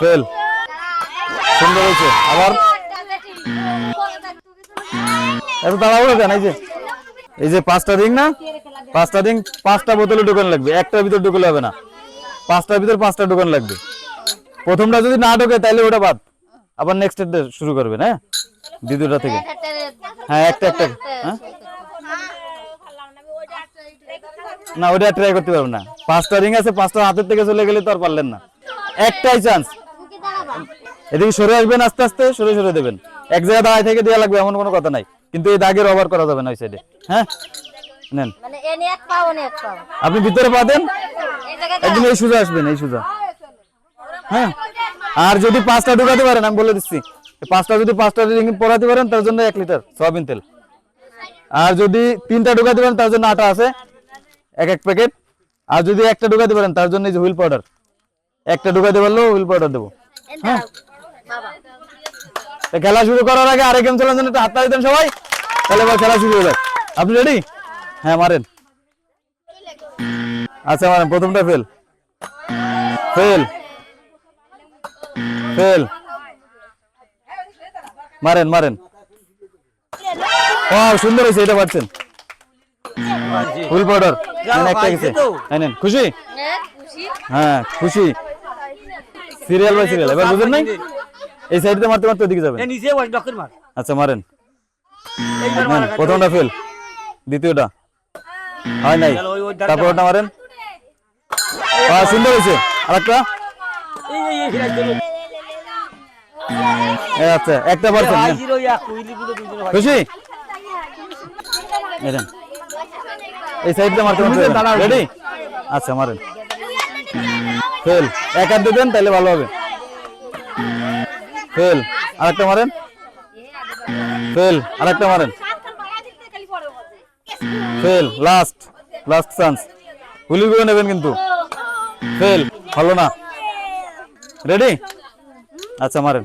Fail. সুন্দর হয়েছে। আবার? এত তাড়াহুড়ো কেন, এই যে। এই যে পাঁচটা রিং না? পাঁচটা রিং, পাঁচটা বোতলে ঢোকান লাগবে। একটার ভিতর ঢুকলে হবে না। পাঁচটার ভিতর পাঁচটা ঢোকান লাগবে। প্রথমটা যদি না ঢোকে, তাহলে ওটা বাদ। আবার নেক্সট শুরু করবেন হ্যাঁ দ্বিতীয়টা থেকে। হ্যাঁ একটা একটা। হ্যাঁ? না ওটা ট্রাই করতে পারবেন না। পাঁচটা রিং আছে, পাঁচটা হাতের থেকে চলে গেলে তো আর পারলেন না। একটাই চান্স এদিকে সরে আসবেন আস্তে আস্তে সরে সরে দেবেন। এক জায়গায় দাঁড়ায় থেকে দেওয়া লাগবে এমন কোনো কথা নাই। কিন্তু এই দাগের ওভার করা যাবে না ওই সাইডে হ্যাঁ? নেন। মানে আপনি ভিতরে পা দেন। একদম এই সোজা আসবেন এই সোজা। হ্যাঁ? আর যদি পাঁচটা ঢুকাতে পারেন আমি বলে দিচ্ছি। পাঁচটা যদি পাঁচটা রিং পরাতে পারেন তার জন্য এক লিটার সয়াবিন তেল। আর যদি তিনটা ঢুকাতে পারেন তার জন্য আটা আছে এক এক প্যাকেট আর যদি একটা ঢুকাতে পারেন তার জন্য এই যে হুইল পাউডার। একটা ঢুকাতে পারলেও হুইল পাউডার দেবো। হ্যাঁ? খেলা শুরু করার আগে আরেক গেম চলার জন্য একটু হাত দেন সবাই। তাহলে এবার খেলা শুরু হবে। আপনি রেডি হ্যাঁ মারেন। আচ্ছা মারেন। প্রথমটা ফেল ফেল ফেল মারেন মারেন। ও সুন্দর হয়েছে এটা পাচ্ছেন। ফুল পাউডার একটা গেছে খুশি? হ্যাঁ খুশি। হ্যাঁ খুশি। সিরিয়াল বাই সিরিয়াল এবার বুঝেন নাই এই সাইডে মারতে মারতে ওদিকে যাবেন এ নিচে বস ডক্টর মার আচ্ছা মারেন প্রথমটা ফেল দ্বিতীয়টা হয় নাই তারপর ওটা মারেন আহ, সুন্দর হয়েছে আরেকটা আচ্ছা একটা পারছেন ইয়া দুজন ভাই খুশি এই নেন। এই সাইডটা মারতে মারতে রেডি আচ্ছা মারেন ফেল। এক হাত দেবেন তাহলে ভালো হবে। ফেল। আরেকটা মারেন। ফেল। আরেকটা মারেন। ফেল। লাস্ট। Last chance. গুলি করে নেবেন কিন্তু। ফেল। ভালো না। রেডি? আচ্ছা মারেন।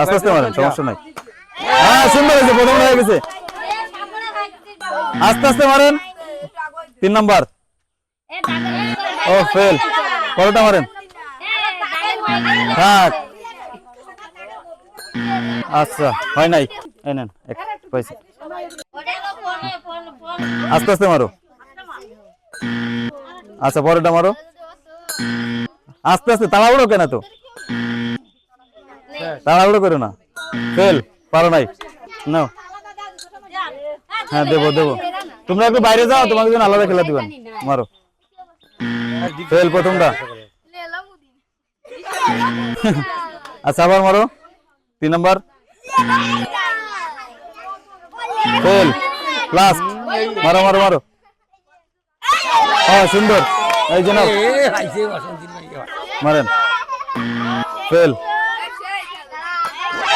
আস্তে আস্তে মারেন, সমস্যা নাই। হ্যাঁ সুন্দর হয়েছে, প্রথম হয়ে গেছে। আস্তে আস্তে মারেন। তিন নাম্বার। ও ফেল কতটা মারেন। থাক। আচ্ছা হয় নাই। এই নেন, এক পয়সা। আস্তে আস্তে মারো। আচ্ছা পরেরটা মারো। আস্তে আস্তে, তাড়াহুড়ো কেন তো তাড়াহুড়ো করো না। ফেল পারো নাই। নাও। হ্যাঁ দেবো দেবো। তোমরা একটু বাইরে যাও তোমাকে জন্য আলাদা খেলা দিবেন। মারো। ফেল প্রথমটা। আচ্ছা আবার মারো। তিন নাম্বার। ফেল। লাস্ট মারো মারো মারো। হ্যাঁ সুন্দর। এই যে নাও। এ হাইছে অশান্তি নাই এবার। মারেন। ফেল।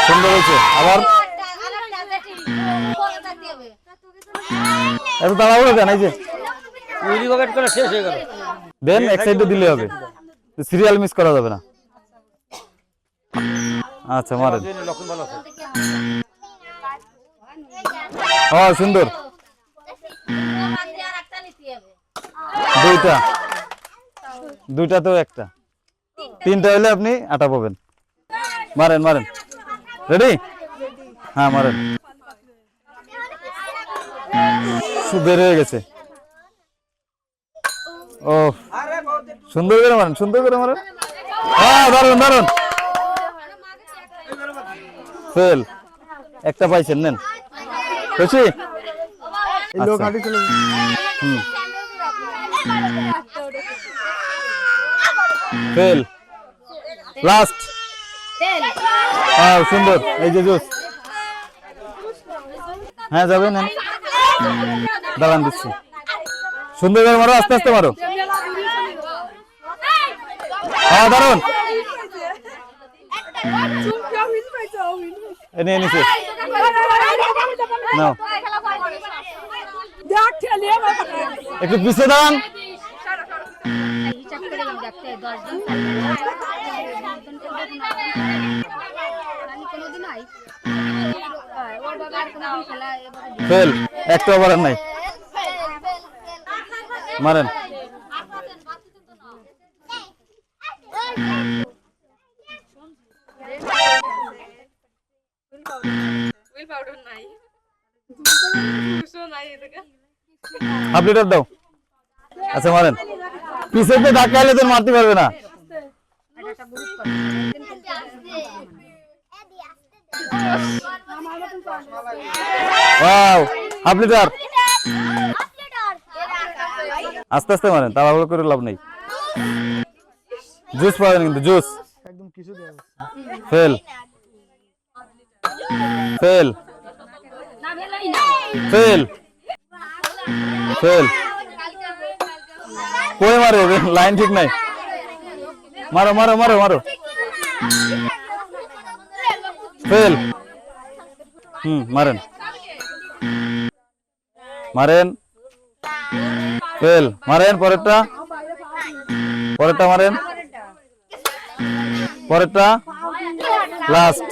সুন্দর হয়েছে। আবার? এত তাড়াহুড়ো কেন, এই যে? শেষ হয়ে গেল। দেন এক সাইডে দিলে হবে। সিরিয়াল মিস করা যাবে না। আচ্ছা মারেন। হ্যাঁ সুন্দর। দুইটা। দুইটা তো একটা। তিনটা হলে আপনি আটা পাবেন। মারেন মারেন। রেডি হ্যাঁ মারেন। সু- বের হয়ে গেছে। ও সুন্দর করে মারেন সুন্দর করে মারেন। হ্যাঁ দারুণ দারুণ ফেল। একটা পাইছেন নেন। খুশি? আচ্ছা। ফেল। লাস্ট। হ্যাঁ সুন্দর। এই যে জুস। হ্যাঁ যাবেন দাঁড়ান দিচ্ছি। সুন্দর করে মারো আস্তে আস্তে মারো। হ্যাঁ দারুণ এনে এনেছে নাও। একটু ওভার নাই। মারেন। এদিকে দাও। আচ্ছা মারেন। পিছে তো ধাক্কা এলে তোর মারতে পারবে না। হাফ লিটার আস্তে আস্তে মারেন তাড়াহুড়ো করে লাভ নেই। জুস পাবেন কিন্তু জুস। ফেল। ফেল। ফেল। ফেল। কই মারে লাইন ঠিক নাই। মারো মারো মারো মারো। ফেল। হুম, মারেন। মারেন। ফেল। মারেন পরেরটা। পরেরটা মারেন। পরেরটা। লাস্ট।